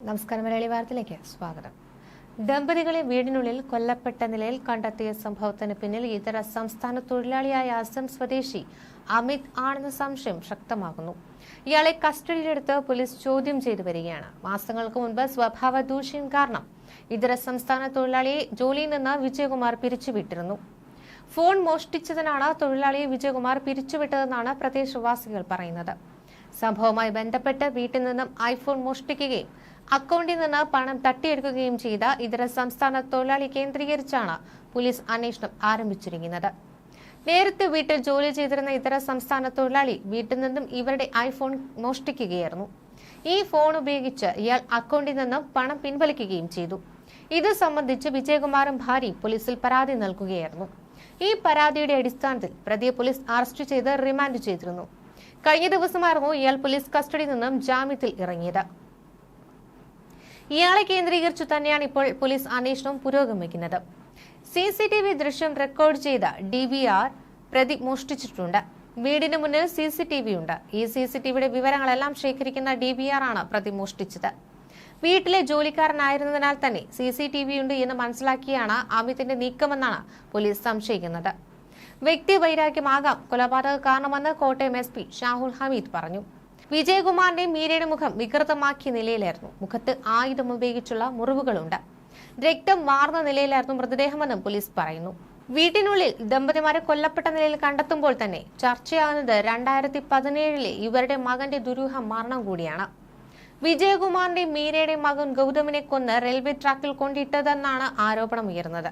നമസ്കാരം മലയാളി വാർത്തയിലേക്ക് സ്വാഗതം. ദമ്പതികളെ വീടിനുള്ളിൽ കൊല്ലപ്പെട്ട നിലയിൽ കണ്ടെത്തിയ സംഭവത്തിന് പിന്നിൽ ഇതര സംസ്ഥാന തൊഴിലാളിയായ അസം സ്വദേശി അമിത് ആണെന്ന സംശയം ശക്തമാകുന്നു. ഇയാളെ കസ്റ്റഡിയിലെടുത്ത് പോലീസ് ചോദ്യം ചെയ്തു വരികയാണ്. മാസങ്ങൾക്ക് മുൻപ് സ്വഭാവ ദൂഷ്യം കാരണം ഇതര സംസ്ഥാന തൊഴിലാളിയെ ജോലിയിൽ നിന്ന് വിജയകുമാർ പിരിച്ചുവിട്ടിരുന്നു. ഫോൺ മോഷ്ടിച്ചതിനാണ് തൊഴിലാളിയെ വിജയകുമാർ പിരിച്ചുവിട്ടതെന്നാണ് പ്രദേശവാസികൾ പറയുന്നത്. സംഭവവുമായി ബന്ധപ്പെട്ട് വീട്ടിൽ നിന്നും ഐഫോൺ മോഷ്ടിക്കുകയും അക്കൗണ്ടിൽ നിന്ന് പണം തട്ടിയെടുക്കുകയും ചെയ്ത ഇതര സംസ്ഥാന തൊഴിലാളി കേന്ദ്രീകരിച്ചാണ് പോലീസ് അന്വേഷണം ആരംഭിച്ചിരിക്കുന്നത്. നേരത്തെ വീട്ടിൽ ജോലി ചെയ്തിരുന്ന ഇതര സംസ്ഥാന തൊഴിലാളി വീട്ടിൽ നിന്നും ഇവരുടെ ഐഫോൺ മോഷ്ടിക്കുകയായിരുന്നു. ഈ ഫോൺ ഉപയോഗിച്ച് ഇയാൾ അക്കൗണ്ടിൽ നിന്നും പണം പിൻവലിക്കുകയും ചെയ്തു. ഇത് സംബന്ധിച്ച് വിജയകുമാറും ഭാര്യ പോലീസിൽ പരാതി നൽകുകയായിരുന്നു. ഈ പരാതിയുടെ അടിസ്ഥാനത്തിൽ പ്രതിയെ പോലീസ് അറസ്റ്റ് ചെയ്ത് റിമാൻഡ് ചെയ്തിരുന്നു. കഴിഞ്ഞ ദിവസമായിരുന്നു ഇയാൾ പോലീസ് കസ്റ്റഡിയിൽ നിന്നും ജാമ്യത്തിൽ ഇറങ്ങിയത്. ഇയാളെ കേന്ദ്രീകരിച്ചു തന്നെയാണ് ഇപ്പോൾ പോലീസ് അന്വേഷണം പുരോഗമിക്കുന്നത് സി സി ടി വി ദൃശ്യം റെക്കോർഡ് ചെയ്ത ഡി വി ആർ പ്രതി മോഷ്ടിച്ചിട്ടുണ്ട്. വീടിന് മുന്നിൽ സി സി ടി വി ഉണ്ട്. ഈ സി സി ടി വിയുടെ വിവരങ്ങളെല്ലാം ശേഖരിക്കുന്ന ഡി വി ആർ ആണ് പ്രതി മോഷ്ടിച്ചത്. വീട്ടിലെ ജോലിക്കാരനായിരുന്നതിനാൽ തന്നെ സി സി ടി വി ഉണ്ട് എന്ന് മനസ്സിലാക്കിയാണ് അമിതിന്റെ നീക്കമെന്നാണ് പോലീസ് സംശയിക്കുന്നത്. വ്യക്തി വൈരാഗ്യമാകാം കൊലപാതക കാരണമെന്ന് കോട്ടയം എസ് പി ഷാഹുൽ ഹമീദ് പറഞ്ഞു. വിജയകുമാറിന്റെയും മീരയുടെ മുഖം വികൃതമാക്കിയ നിലയിലായിരുന്നു. മുഖത്ത് ആയുധം ഉപയോഗിച്ചുള്ള മുറിവുകളുണ്ട്. രക്തം വാർന്ന നിലയിലായിരുന്നു മൃതദേഹമെന്നും പോലീസ് പറയുന്നു. വീട്ടിനുള്ളിൽ ദമ്പതിമാരെ കൊല്ലപ്പെട്ട നിലയിൽ കണ്ടെത്തുമ്പോൾ തന്നെ ചർച്ചയാകുന്നത് രണ്ടായിരത്തി പതിനേഴിലെ ഇവരുടെ മകന്റെ ദുരൂഹ മരണം കൂടിയാണ്. വിജയകുമാറിന്റെ മീരയുടെ മകൻ ഗൗതമിനെ കൊന്ന് റെയിൽവേ ട്രാക്കിൽ കൊണ്ടിട്ടതെന്നാണ് ആരോപണം ഉയർന്നത്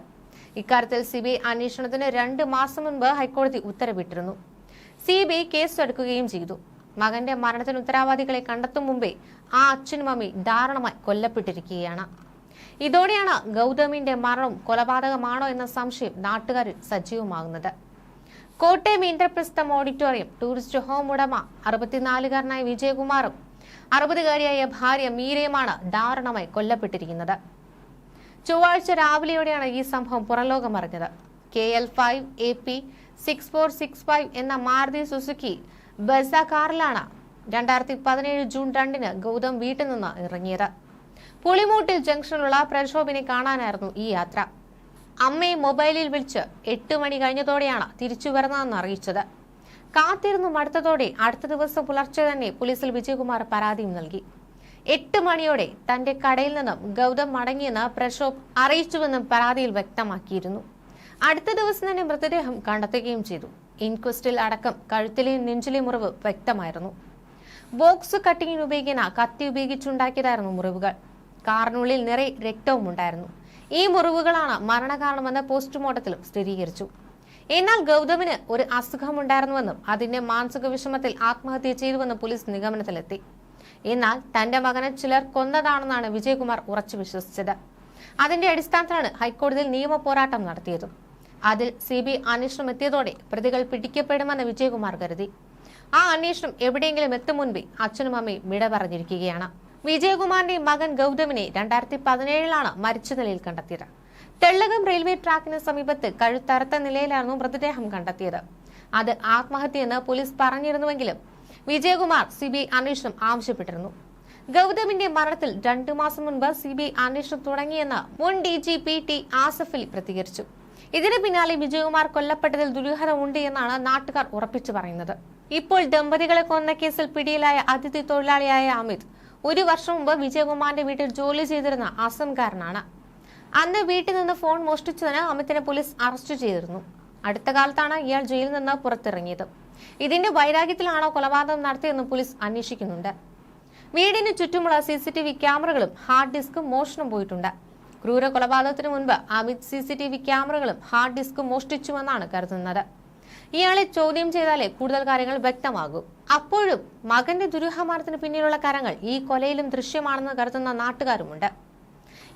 ഇക്കാര്യത്തിൽ സി ബി ഐ അന്വേഷണത്തിന് രണ്ട് മാസം മുൻപ് ഹൈക്കോടതി ഉത്തരവിട്ടിരുന്നു. സി ബി ഐ കേസ് എടുക്കുകയും ചെയ്തു. മകന്റെ മരണത്തിന് ഉത്തരവാദികളെ കണ്ടെത്തും മുമ്പേ ആ അച്ഛനും അമ്മയും ദാരുണമായി കൊല്ലപ്പെട്ടിരിക്കുകയാണ്. ഇതോടെയാണ് ഗൗതമിന്റെ മരണം കൊലപാതകമാണോ എന്ന സംശയം നാട്ടുകാരിൽ സജീവമാകുന്നത്. Kottayam Indraprastham auditorium tourist home ഉടമ അറുപത്തിനാലുകാരനായ വിജയകുമാറും അറുപതുകാരിയായ ഭാര്യ മീരയുമാണ് ദാരുണമായി കൊല്ലപ്പെട്ടിരിക്കുന്നത്. ചൊവ്വാഴ്ച രാവിലെയോടെയാണ് ഈ സംഭവം പുറലോകമറിഞ്ഞത്. K L five A P six four six five എന്ന മാരുതി സുസുക്കി ബസ കാറിലാണ് രണ്ടായിരത്തി പതിനേഴ് ജൂൺ രണ്ടിന് ഗൗതം വീട്ടിൽ നിന്ന് ഇറങ്ങിയത്. പുളിമൂട്ടിൽ ജംഗ്ഷനിലുള്ള പ്രക്ഷോഭിനെ കാണാനായിരുന്നു ഈ യാത്ര. അമ്മയെ മൊബൈലിൽ വിളിച്ച് എട്ട് മണി കഴിഞ്ഞതോടെയാണ് തിരിച്ചു വരുന്നതെന്ന് അറിയിച്ചത്. കാത്തിരുന്നു മടുത്തതോടെ അടുത്ത ദിവസം പുലർച്ചെ തന്നെ പോലീസിൽ വിജയകുമാർ പരാതിയും നൽകി. എട്ട് മണിയോടെ തന്റെ കടയിൽ നിന്നും ഗൗതം മടങ്ങിയെന്ന് പ്രക്ഷോഭ് അറിയിച്ചുവെന്നും പരാതിയിൽ വ്യക്തമാക്കിയിരുന്നു. അടുത്ത ദിവസം തന്നെ മൃതദേഹം കണ്ടെത്തുകയും ചെയ്തു. ഇൻക്വസ്റ്റിൽ അടക്കം കഴുത്തിലെ നെഞ്ചിലെയും മുറിവ് വ്യക്തമായിരുന്നു. ബോക്സ് കട്ടിങ്ങിന് ഉപയോഗിക്കുന്ന കത്തി ഉപയോഗിച്ചുണ്ടാക്കിയതായിരുന്നു മുറിവുകൾ. കാറിനുള്ളിൽ നിറയെ രക്തവും ഉണ്ടായിരുന്നു. ഈ മുറിവുകളാണ് മരണകാരണമെന്ന് പോസ്റ്റ്മോർട്ടത്തിലും സ്ഥിരീകരിച്ചു. എന്നാൽ ഗൗതമിന് ഒരു അസുഖമുണ്ടായിരുന്നുവെന്നും അതിന്റെ മാനസിക വിഷമത്തിൽ ആത്മഹത്യ ചെയ്തുവെന്ന് പോലീസ് നിഗമനത്തിലെത്തി. എന്നാൽ തന്റെ മകനെ ചിലർ കൊന്നതാണെന്നാണ് വിജയകുമാർ ഉറച്ചു വിശ്വസിച്ചത്. അതിന്റെ അടിസ്ഥാനത്തിലാണ് ഹൈക്കോടതിയിൽ നിയമ പോരാട്ടം നടത്തിയതും. അതിൽ സി ബി അന്വേഷണം എത്തിയതോടെ പ്രതികൾ പിടിക്കപ്പെടുമെന്ന് വിജയകുമാർ കരുതി. ആ അന്വേഷണം എവിടെയെങ്കിലും എത്തും മുൻപേ അച്ഛനും അമ്മയും വിട പറഞ്ഞിരിക്കുകയാണ്. വിജയകുമാറിന്റെ മകൻ ഗൗതമിനെ രണ്ടായിരത്തി പതിനേഴിലാണ് മരിച്ച നിലയിൽ കണ്ടെത്തിയത്. തെള്ളകം റെയിൽവേ ട്രാക്കിന് സമീപത്ത് കഴുത്തറുത്ത നിലയിലായിരുന്നു മൃതദേഹം കണ്ടെത്തിയത്. അത് ആത്മഹത്യയെന്ന് പോലീസ് പറഞ്ഞിരുന്നുവെങ്കിലും വിജയകുമാർ സി ബി ഐ അന്വേഷണം ആവശ്യപ്പെട്ടിരുന്നു. ഗൗതമിന്റെ മരണത്തിൽ രണ്ടു മാസം മുൻപ് സി ബി ഐ അന്വേഷണം തുടങ്ങിയെന്ന് മുൻ ഡി ജി പി ടി ആസഫിൽ പ്രതികരിച്ചു. ഇതിന് പിന്നാലെ വിജയകുമാർ കൊല്ലപ്പെട്ടതിൽ ദുരൂഹത ഉണ്ട് എന്നാണ് നാട്ടുകാർ ഉറപ്പിച്ചു പറയുന്നത്. ഇപ്പോൾ ദമ്പതികളെ കൊന്ന കേസിൽ പിടിയിലായ അതിഥി തൊഴിലാളിയായ അമിത് ഒരു വർഷം മുമ്പ് വിജയകുമാറിന്റെ വീട്ടിൽ ജോലി ചെയ്തിരുന്ന അസംകാരനാണ് അന്ന് വീട്ടിൽ നിന്ന് ഫോൺ മോഷ്ടിച്ചതിന് അമിതിനെ പോലീസ് അറസ്റ്റ് ചെയ്തിരുന്നു. അടുത്ത കാലത്താണ് ഇയാൾ ജയിലിൽ നിന്ന് പുറത്തിറങ്ങിയത്. ഇതിന്റെ വൈരാഗ്യത്തിലാണോ കൊലപാതകം നടത്തിയെന്ന് പോലീസ് അന്വേഷിക്കുന്നുണ്ട്. വീടിന് ചുറ്റുമുള്ള സി സി ടി വി ക്യാമറകളും ഹാർഡ് ഡിസ്കും മോഷണം പോയിട്ടുണ്ട്. ക്രൂര കൊലപാതകത്തിന് മുൻപ് Amit C C T V ക്യാമറകളും ഹാർഡ് ഡിസ്കും മോഷ്ടിച്ചുവെന്നാണ് കരുതുന്നത്. ഇയാളെ ചോദ്യം ചെയ്താലേ കൂടുതൽ കാര്യങ്ങൾ വ്യക്തമാകൂ. അപ്പോഴും മകന്റെ ദുരൂഹമാനത്തിന് പിന്നിലുള്ള കരങ്ങൾ ഈ കൊലയിലും ദൃശ്യമാണെന്ന് കരുതുന്ന നാട്ടുകാരുമുണ്ട്.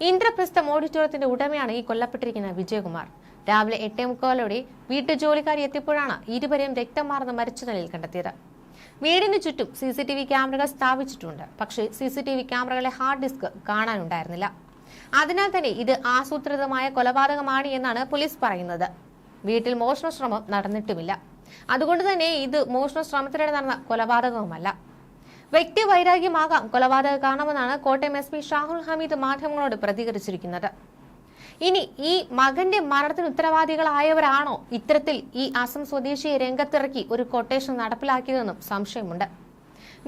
ഇന്ദ്രപ്രസ്ഥം ഓഡിറ്റോറിയത്തിന്റെ ഉടമയാണ് ഈ കൊല്ലപ്പെട്ടിരിക്കുന്ന വിജയകുമാർ. രാവിലെ എട്ടേ മുക്കാലോടെ വീട്ടു ജോലിക്കാരി എത്തിയപ്പോഴാണ് ഇരുവരെയും രക്തം മാർന്ന് മരിച്ച നിലയിൽ കണ്ടെത്തിയത്. വീടിന് ചുറ്റും സി സി ടി വി ക്യാമറകൾ സ്ഥാപിച്ചിട്ടുണ്ട്. പക്ഷേ സി സി ടി വി ക്യാമറകളെ ഹാർഡ് ഡിസ്ക് കാണാനുണ്ടായിരുന്നില്ല. അതിനാൽ തന്നെ ഇത് ആസൂത്രിതമായ കൊലപാതകമാണ് എന്നാണ് പോലീസ് പറയുന്നത്. വീട്ടിൽ മോഷണ ശ്രമം നടന്നിട്ടുമില്ല. അതുകൊണ്ട് തന്നെ ഇത് മോഷണ ശ്രമത്തിനിടെ നടന്ന കൊലപാതകവുമല്ല. വ്യക്തി വൈരാഗ്യമാകാം കൊലപാതക കാരണമെന്നാണ് കോട്ടയം എസ് പി ഷാഹുൽ ഹമീദ് മാധ്യമങ്ങളോട് പ്രതികരിച്ചിരിക്കുന്നത്. ഇനി ഈ മകന്റെ മരണത്തിന് ഉത്തരവാദികളായവരാണോ? ഇത്തരത്തിൽ ഈ അസം സ്വദേശിയെ രംഗത്തിറക്കി ഒരു കൊട്ടേഷൻ നടപ്പിലാക്കിയതെന്നും സംശയമുണ്ട്.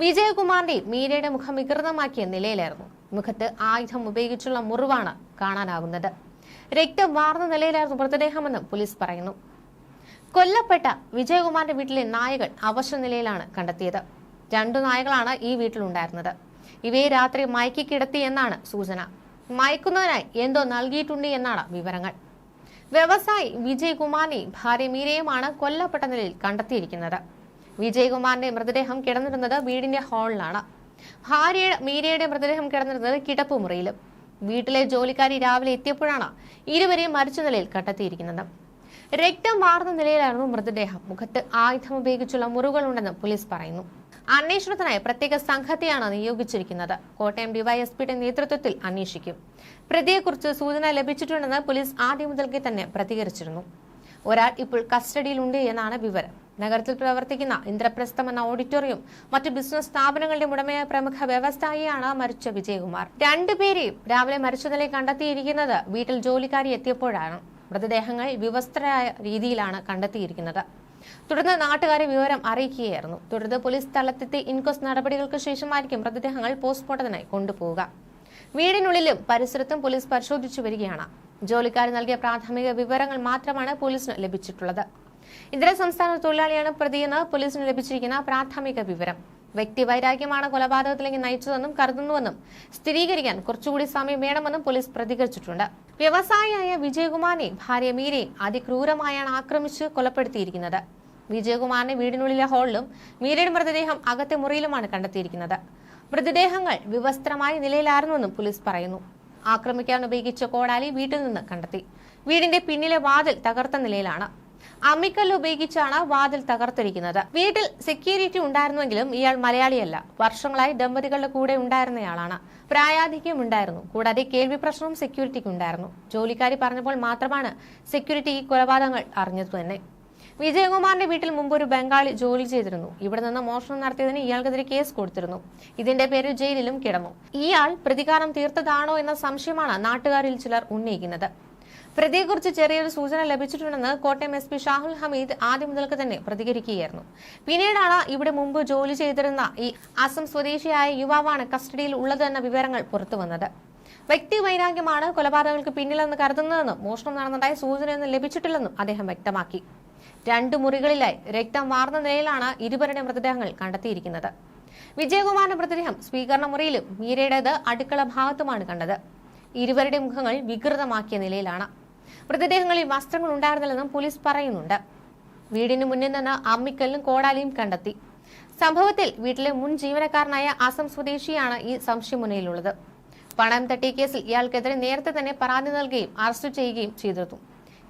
വിജയകുമാറിന്റെയും മീരയുടെ മുഖം വികൃതമാക്കിയ നിലയിലായിരുന്നു. മുഖത്ത് ആയുധം ഉപയോഗിച്ചുള്ള മുറിവാണ് കാണാനാകുന്നത് രക്തം വാർന്ന നിലയിലായിരുന്നു മൃതദേഹമെന്നും പോലീസ് പറയുന്നു. കൊല്ലപ്പെട്ട വിജയകുമാറിന്റെ വീട്ടിലെ നായകൾ അവശ നിലയിലാണ് കണ്ടെത്തിയത്. രണ്ടു നായകളാണ് ഈ വീട്ടിലുണ്ടായിരുന്നത്. ഇവയെ രാത്രി മയക്കി കിടത്തി എന്നാണ് സൂചന. മയക്കുന്നതിനായി എന്തോ നൽകിയിട്ടുണ്ട് എന്നാണ് വിവരങ്ങൾ. വ്യവസായി വിജയകുമാറിനെയും ഭാര്യ മീരയുമാണ് കൊല്ലപ്പെട്ട നിലയിൽ കണ്ടെത്തിയിരിക്കുന്നത്. വിജയകുമാറിന്റെ മൃതദേഹം കിടന്നിരുന്നത് വീടിന്റെ ഹാളിലാണ്. ഭാര്യയുടെ മീരയുടെ മൃതദേഹം കിടന്നിരുന്നത് കിടപ്പുമുറിയിലും വീട്ടിലെ ജോലിക്കാരി രാവിലെ എത്തിയപ്പോഴാണ് ഇരുവരെയും മരിച്ച നിലയിൽ കണ്ടെത്തിയിരിക്കുന്നത്. രക്തം വാർന്ന നിലയിലായിരുന്നു മൃതദേഹം. മുഖത്ത് ആയുധം ഉപയോഗിച്ചുള്ള മുറിവുകളുണ്ടെന്ന് പോലീസ് പറയുന്നു. അന്വേഷണത്തിനായി പ്രത്യേക സംഘത്തെയാണ് നിയോഗിച്ചിരിക്കുന്നത്. കോട്ടയം ഡിവൈഎസ്പിയുടെ നേതൃത്വത്തിൽ അന്വേഷിക്കും. പ്രതിയെക്കുറിച്ച് സൂചന ലഭിച്ചിട്ടുണ്ടെന്ന് പോലീസ് ആദ്യം മുതൽക്കേ തന്നെ പ്രതികരിച്ചിരുന്നു. ഒരാൾ ഇപ്പോൾ കസ്റ്റഡിയിലുണ്ട് എന്നാണ് വിവരം. നഗരത്തിൽ പ്രവർത്തിക്കുന്ന ഇന്ദ്രപ്രസ്ഥം എന്ന ഓഡിറ്റോറിയം മറ്റ് ബിസിനസ് സ്ഥാപനങ്ങളുടെ ഉടമയായ പ്രമുഖ വ്യവസായിയാണ് മരിച്ച വിജയകുമാർ. രണ്ടുപേരെയും രാവിലെ മരിച്ച നിലയിൽ കണ്ടെത്തിയിരിക്കുന്നത് വീട്ടിൽ ജോലിക്കാരി എത്തിയപ്പോഴാണ്. മൃതദേഹങ്ങൾ വിവസ്ത്രയായ രീതിയിലാണ് കണ്ടെത്തിയിരിക്കുന്നത്. തുടർന്ന് നാട്ടുകാരെ വിവരം അറിയിക്കുകയായിരുന്നു. തുടർന്ന് പോലീസ് സ്ഥലത്തെത്തി ഇൻക്വസ്റ്റ് നടപടികൾക്ക് ശേഷമായിരിക്കും മൃതദേഹങ്ങൾ പോസ്റ്റ്മോർട്ടത്തിനായി കൊണ്ടുപോവുക. വീടിനുള്ളിലും പരിസരത്തും പോലീസ് പരിശോധിച്ചു വരികയാണ്. ജോലിക്കാർ നൽകിയ പ്രാഥമിക വിവരങ്ങൾ മാത്രമാണ് പോലീസിന് ലഭിച്ചിട്ടുള്ളത്. ഇതര സംസ്ഥാന തൊഴിലാളിയാണ് പ്രതിയെന്ന് പോലീസിന് ലഭിച്ചിരിക്കുന്ന പ്രാഥമിക വിവരം. വ്യക്തി വൈരാഗ്യമാണ് കൊലപാതകത്തിലേക്ക് നയിച്ചതെന്നും കരുതുന്നുവെന്നും സ്ഥിരീകരിക്കാൻ കുറച്ചുകൂടി സമയം വേണമെന്നും പോലീസ് പ്രതികരിച്ചിട്ടുണ്ട്. വ്യവസായിയായ വിജയകുമാറിനെയും ഭാര്യ മീരയും അതിക്രൂരമായാണ് ആക്രമിച്ച് കൊലപ്പെടുത്തിയിരിക്കുന്നത്. വിജയകുമാറിനെ വീടിനുള്ളിലെ ഹാളിലും മീരയുടെ മൃതദേഹം അകത്തെ മുറിയിലുമാണ് കണ്ടെത്തിയിരിക്കുന്നത്. മൃതദേഹങ്ങൾ വിവസ്ത്രമായ നിലയിലായിരുന്നുവെന്നും പോലീസ് പറയുന്നു. ആക്രമിക്കാൻ ഉപയോഗിച്ച കോടാലി വീട്ടിൽ നിന്ന് കണ്ടെത്തി. വീടിന്റെ പിന്നിലെ വാതിൽ തകർത്ത നിലയിലാണ്. അമ്മിക്കല്ല് ഉപയോഗിച്ചാണ് വാതിൽ തകർത്തിരിക്കുന്നത്. വീട്ടിൽ സെക്യൂരിറ്റി ഉണ്ടായിരുന്നുവെങ്കിലും ഇയാൾ മലയാളിയല്ല. വർഷങ്ങളായി ദമ്പതികളുടെ കൂടെ ഉണ്ടായിരുന്നയാളാണ്. പ്രായാധിക്യം ഉണ്ടായിരുന്നു. കൂടാതെ കേൾവി പ്രശ്നവും സെക്യൂരിറ്റിക്ക് ഉണ്ടായിരുന്നു ജോലിക്കാരി പറഞ്ഞപ്പോൾ മാത്രമാണ് സെക്യൂരിറ്റി ഈ കൊലപാതകങ്ങൾ അറിഞ്ഞത് തന്നെ. വിജയകുമാറിന്റെ വീട്ടിൽ മുമ്പ് ഒരു ബംഗാളി ജോലി ചെയ്തിരുന്നു. ഇവിടെ നിന്ന് മോഷണം നടത്തിയതിന് ഇയാൾക്കെതിരെ കേസ് കൊടുത്തിരുന്നു. ഇതിന്റെ പേരിൽ ജയിലിലും കിടന്നു. ഇയാൾ പ്രതികാരം തീർത്തതാണോ എന്ന സംശയമാണ് നാട്ടുകാരിൽ ചിലർ ഉന്നയിക്കുന്നത്. പ്രതിയെക്കുറിച്ച് ചെറിയൊരു സൂചന ലഭിച്ചിട്ടുണ്ടെന്ന് കോട്ടയം എസ് പി ഷാഹുൽ ഹമീദ് ആദ്യം മുതൽക്ക് തന്നെ പ്രതികരിക്കുകയായിരുന്നു. പിന്നീടാണ് ഇവിടെ മുമ്പ് ജോലി ചെയ്തിരുന്ന ഈ അസം സ്വദേശിയായ യുവാവാണ് കസ്റ്റഡിയിൽ ഉള്ളതെന്ന വിവരങ്ങൾ പുറത്തുവന്നത് വ്യക്തി വൈരാഗ്യമാണ് കൊലപാതകങ്ങൾക്ക് പിന്നിലെന്ന് കരുതുന്നതെന്നും മോഷണം നടന്നതായി സൂചനയൊന്നും ലഭിച്ചിട്ടില്ലെന്നും അദ്ദേഹം വ്യക്തമാക്കി. രണ്ടു മുറികളിലായി രക്തം വാർന്ന നിലയിലാണ് ഇരുവരുടെ മൃതദേഹങ്ങൾ കണ്ടെത്തിയിരിക്കുന്നത്. വിജയകുമാറിന്റെ മൃതദേഹം സ്വീകരണ മുറിയിലും മീരയുടേത് അടുക്കള ഭാഗത്തുമാണ് കണ്ടത്. ഇരുവരുടെ മുഖങ്ങൾ വികൃതമാക്കിയ നിലയിലാണ്. മൃതദേഹങ്ങളിൽ വസ്ത്രങ്ങൾ ഉണ്ടായിരുന്നില്ലെന്നും പോലീസ് പറയുന്നുണ്ട്. വീടിന് മുന്നിൽ നിന്ന് അമ്മിക്കല്ലും കോടാലിയും കണ്ടെത്തി. സംഭവത്തിൽ വീട്ടിലെ മുൻ ജീവനക്കാരനായ അസം സ്വദേശിയാണ് ഈ സംശയമുനയിലുള്ളത്. പണം തട്ടിയ കേസിൽ ഇയാൾക്കെതിരെ നേരത്തെ തന്നെ പരാതി നൽകുകയും അറസ്റ്റ് ചെയ്യുകയും ചെയ്തിരുന്നു.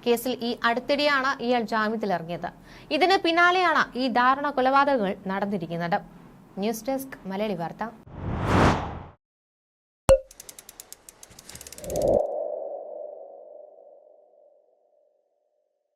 കേസിൽ ഈ അടുത്തിടെയാണ് ഇയാൾ ജാമ്യത്തിലിറങ്ങിയത്. ഇതിന് പിന്നാലെയാണ് ഈ ദാരുണ കൊലപാതകങ്ങൾ നടന്നിരിക്കുന്നത്. ന്യൂസ് ഡെസ്ക് മലയാളി വാർത്ത.